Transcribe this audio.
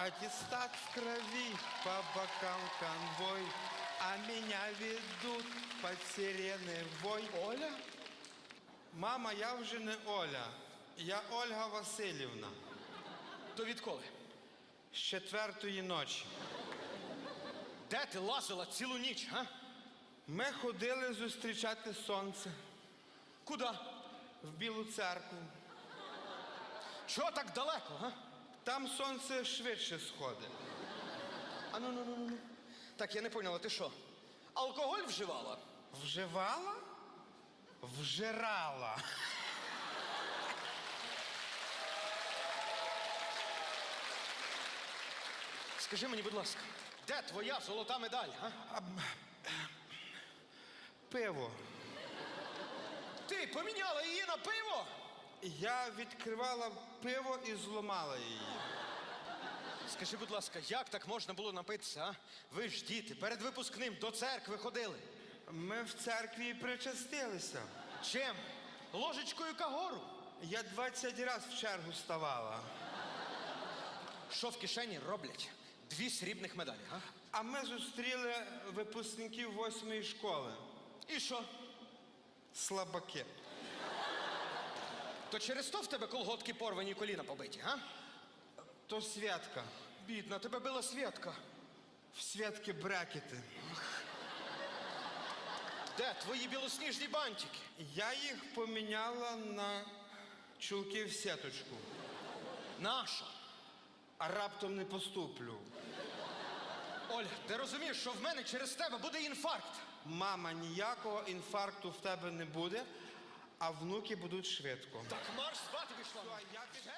Аттестат в крови, по бокам конвой, а меня ведут под сирены вой. Оля? Мама, я вже не Оля, я Ольга Васильівна. То відколи? З четвертої ночі. Де ти лазила цілу ніч, га? Ми ходили зустрічати сонце Куди? в Білу церкву. Чого так далеко, га? Там сонце швидше сходить. А ну ну ну ну. Так, я не поняла, ти що? Алкоголь вживала? Вживала? Вжирала. Скажи мені, будь ласка, де твоя золота медаль, га? Пиво. Ти поміняла її на пиво? Я відкривала пиво і зламала її. Скажи, будь ласка, як так можна було напитися, а? Ви ж діти, перед випускним до церкви ходили. Ми в церкві і причастилися. Чим? Ложечкою кагору? Я 20 разів в чергу ставала. Що в кишені роблять? Дві срібних медалі, га? А ми зустріли випускників восьмої школи. І що? Слабаки. То через то в тебе колготки порвані і коліна побиті, га? То святка. Бідна, тебе била Святка. В святки брекети. Де твої білосніжні бантики? Я їх поміняла на чулки в сіточку. Наша. А раптом не поступлю. Оля, ти розумієш, що в мене через тебе буде інфаркт. Мама, ніякого інфаркту в тебе не буде, а внуки будуть швидко. Так марш спати пішла. я пішла.